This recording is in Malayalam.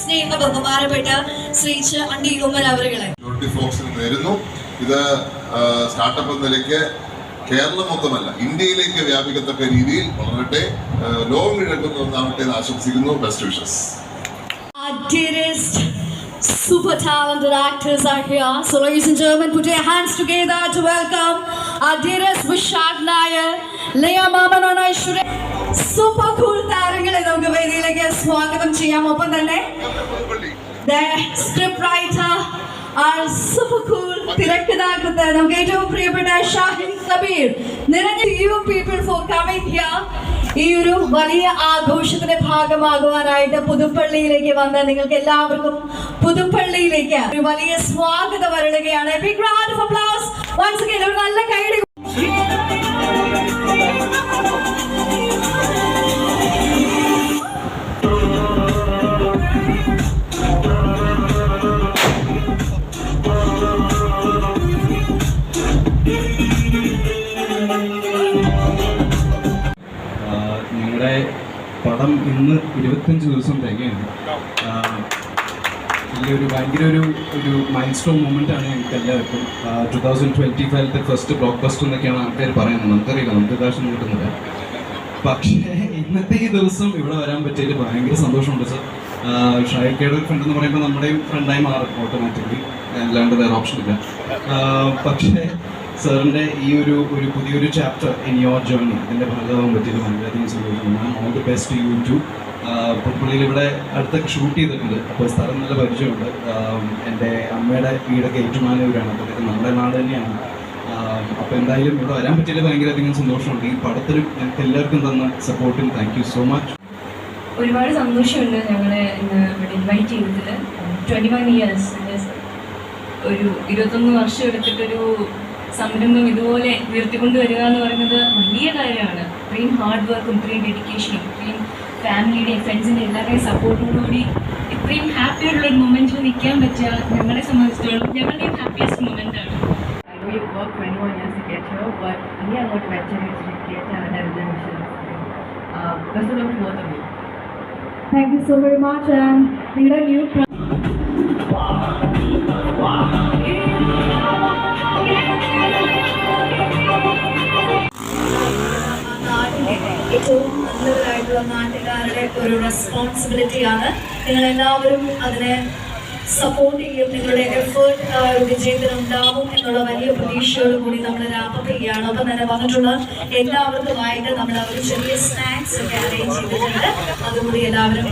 സ്നേഹ ബഹുമാനപ്പെട്ട അവരുകളെ നേരുന്നു. ഇത് സ്റ്റാർട്ടപ്പ് എന്ന നിലയ്ക്ക് കേരളം മൊത്തമല്ല ഇന്ത്യയിലേക്ക് വ്യാപിക്കത്തക്ക രീതിയിൽ വളരട്ടെ ലോകം കിഴക്കുന്ന ഒന്നാമത്തെ എന്ന് ആശംസിക്കുന്നു. Best wishes super talented actors are here. So, ladies and gentlemen, put your hands together to welcome our dearest Vishad Nair, Leah Maman Aishwarya. Super cool താരങ്ങളെ നമുക്ക് വേദിയിലേക്ക് സ്വാഗതം ചെയ്യാം. ഒപ്പം തന്നെ സ്ക്രിപ്റ്റ് റൈറ്റർ പ്രിയപ്പെട്ട ഷാഹിൻ കബീർ പീപ്പിൾ ഫോർ ഈ ഒരു വലിയ ആഘോഷത്തിന്റെ ഭാഗമാകുവാനായിട്ട് പുതുപ്പള്ളിയിലേക്ക് വന്ന നിങ്ങൾക്ക് എല്ലാവർക്കും പുതുപ്പള്ളിയിലേക്ക് ഒരു വലിയ സ്വാഗതം വരളുകയാണ് ബിഗ് ഓഫ് അപ്ലൗസ് പടം ഇന്ന് ഇരുപത്തഞ്ച് ദിവസം തികയാണ്. വലിയൊരു ഭയങ്കര ഒരു ഒരു മൈൻഡ് സ്റ്റോൺ മൂമെന്റ് ആണ് ഞങ്ങൾക്ക് എല്ലാവർക്കും. ടു തൗസൻഡ് ട്വന്റി ഫൈവിലത്തെ ഫസ്റ്റ് ബ്ലോക്ക് ബസ്റ്റർ എന്നൊക്കെയാണ് ആൾക്കാർ പറയുന്നത്. നമുക്കറിയില്ല നമുക്ക് കാശം കിട്ടുന്നില്ല. പക്ഷേ ഇന്നത്തെ ഈ ദിവസം ഇവിടെ വരാൻ പറ്റിയതിൽ ഭയങ്കര സന്തോഷമുണ്ട് സർ ഷായിക്കയുടെ ഫ്രണ്ട് എന്ന് പറയുമ്പോൾ നമ്മുടെയും ഫ്രണ്ടായി മാറും ഓട്ടോമാറ്റിക്കലി അല്ലാണ്ട് വേറെ ഓപ്ഷൻ ഇല്ല. പക്ഷേ സാറിന്റെ ഈ ഒരു ഒരു പുതിയൊരു ചാപ്റ്റർ ഇൻ യുവർ ജേർണി ഇതിന്റെ ഭാഗമാകാൻ പറ്റിയത് വളരെയധികം സന്തോഷമുണ്ട് ഞാൻ all the best you to പുൽപ്പള്ളിയിൽ ഇവിടെ അടുത്തൊക്കെ ഷൂട്ട് ചെയ്തിട്ടുണ്ട്. അപ്പോൾ സ്ഥലം നല്ല പരിചയമുണ്ട്. എന്റെ അമ്മയുടെ വീടൊക്കെ ഏറ്റുമാനൂരാണ്. അപ്പോൾ നമ്മുടെ നാട് തന്നെയാണ്. അപ്പോൾ എന്തായാലും ഇവിടെ വരാൻ പറ്റിയതിൽ ഭയങ്കരധികം സന്തോഷമുണ്ട്. ഈ പടത്തിൽ ഞങ്ങൾക്ക് എല്ലാവർക്കും തന്ന സപ്പോർട്ടിന് താങ്ക് യു സോ മച്ച് ഒരുപാട് സന്തോഷമുണ്ട് ഞങ്ങളെ ഇവിടെ ഇൻവൈറ്റ് ചെയ്തതിൽ. ട്വന്റി വൺ ഇയേഴ്സ് ഒരു ഇരുപത്തൊന്ന് വർഷം എടുത്തിട്ടൊരു സംരംഭം ഇതുപോലെ ഉയർത്തിക്കൊണ്ട് വരിക എന്ന് പറയുന്നത് വലിയ കാര്യമാണ്. ഇത്രയും ഹാർഡ് വർക്കും ഇത്രയും ഡെഡിക്കേഷനും ഇത്രയും ഫാമിലിയുടെയും ഫ്രണ്ട്സിന്റെ എല്ലാവരുടെയും സപ്പോർട്ടോടുകൂടി ഇത്രയും ഹാപ്പി ആയിട്ടുള്ള ഒരു മൊമെന്റിൽ നിൽക്കാൻ പറ്റുക ഞങ്ങളെ സംബന്ധിച്ചിടത്തോളം ഞങ്ങളുടെയും ഹാപ്പിയസ്റ്റ് മൊമെന്റ് ആണ്. I know you've worked 21 years to get here, ഏറ്റവും നല്ലവരായിട്ടുള്ള നാട്ടുകാരുടെ ഒരു റെസ്പോൺസിബിലിറ്റിയാണ് നിങ്ങൾ എല്ലാവരും അതിനെ സപ്പോർട്ട് ചെയ്യും. നിങ്ങളുടെ എഫേർട്ട് വിജയത്തിൽ ഉണ്ടാവും എന്നുള്ള വലിയ പ്രതീക്ഷയോട് കൂടി നമ്മൾ റാപ്പപ്പ് ചെയ്യുകയാണ്. അപ്പം തന്നെ വന്നിട്ടുള്ള എല്ലാവർക്കുമായിട്ട് നമ്മൾ ഒരു ചെറിയ സ്നാക്സ് ഒക്കെ അറേഞ്ച് ചെയ്തിട്ടുണ്ട്. അതുകൂടി എല്ലാവരും